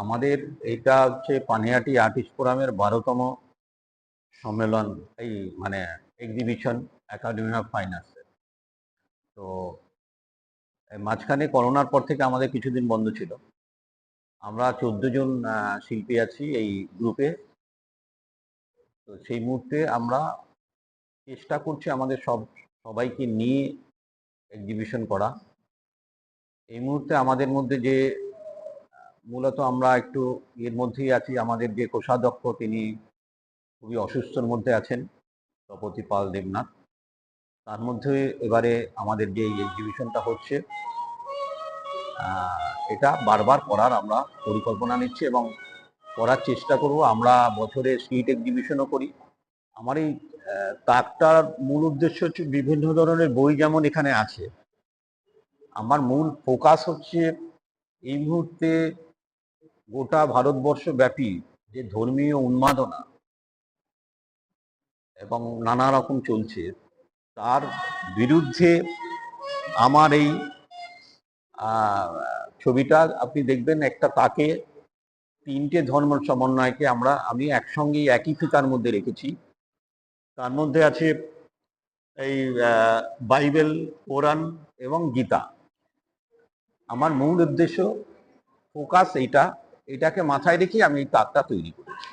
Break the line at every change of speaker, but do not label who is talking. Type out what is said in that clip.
আমাদের এটা হচ্ছে পানিহাটি আর্টিস্ট ফোরামের বারোতম সম্মেলন, এই মানে এক্সিবিশন একাডেমি অফ ফাইন আর্টসের তো মাঝখানে করোনার পর থেকে আমাদের কিছুদিন বন্ধ ছিল। আমরা চোদ্দ জন শিল্পী আছি এই গ্রুপে তো সেই মুহূর্তে আমরা চেষ্টা করছি আমাদের সব, সবাইকে নিয়ে এক্সিবিশন করা। এই মুহূর্তে আমাদের মধ্যে যে মূলত আমরা একটু এর মধ্যেই আছি। আমাদের যে কোষাধ্যক্ষ, তিনি খুবই অসুস্থর মধ্যে আছেন তপতি পাল দেবনাথ। তার মধ্যে এবারে আমাদের যে এক্সিবিশনটা হচ্ছে এটা বারবার করার আমরা পরিকল্পনা নিচ্ছি এবং করার চেষ্টা করব। আমরা বছরে স্ট্রিট এক্সিবিশনও করি। আমার এই তাকটার মূল উদ্দেশ্য হচ্ছে বিভিন্ন ধরনের বই যেমন এখানে আছে। আমার মূল ফোকাস হচ্ছে এই মুহূর্তে গোটা ভারতবর্ষ ব্যাপী যে ধর্মীয় উন্মাদনা এবং নানা রকম চলছে, তার বিরুদ্ধে আমার এই ছবিটা আপনি দেখবেন একটা তাকে তিনটে ধর্ম সমন্বয়কে আমরা, আমি একসঙ্গে একই ফিতার মধ্যে রেখেছি। তার মধ্যে আছে এই বাইবেল, কোরআন এবং গীতা। আমার মূল উদ্দেশ্য ফোকাস এইটা এটাকে মাথায় রেখে আমি এই তারটা তৈরি করেছি।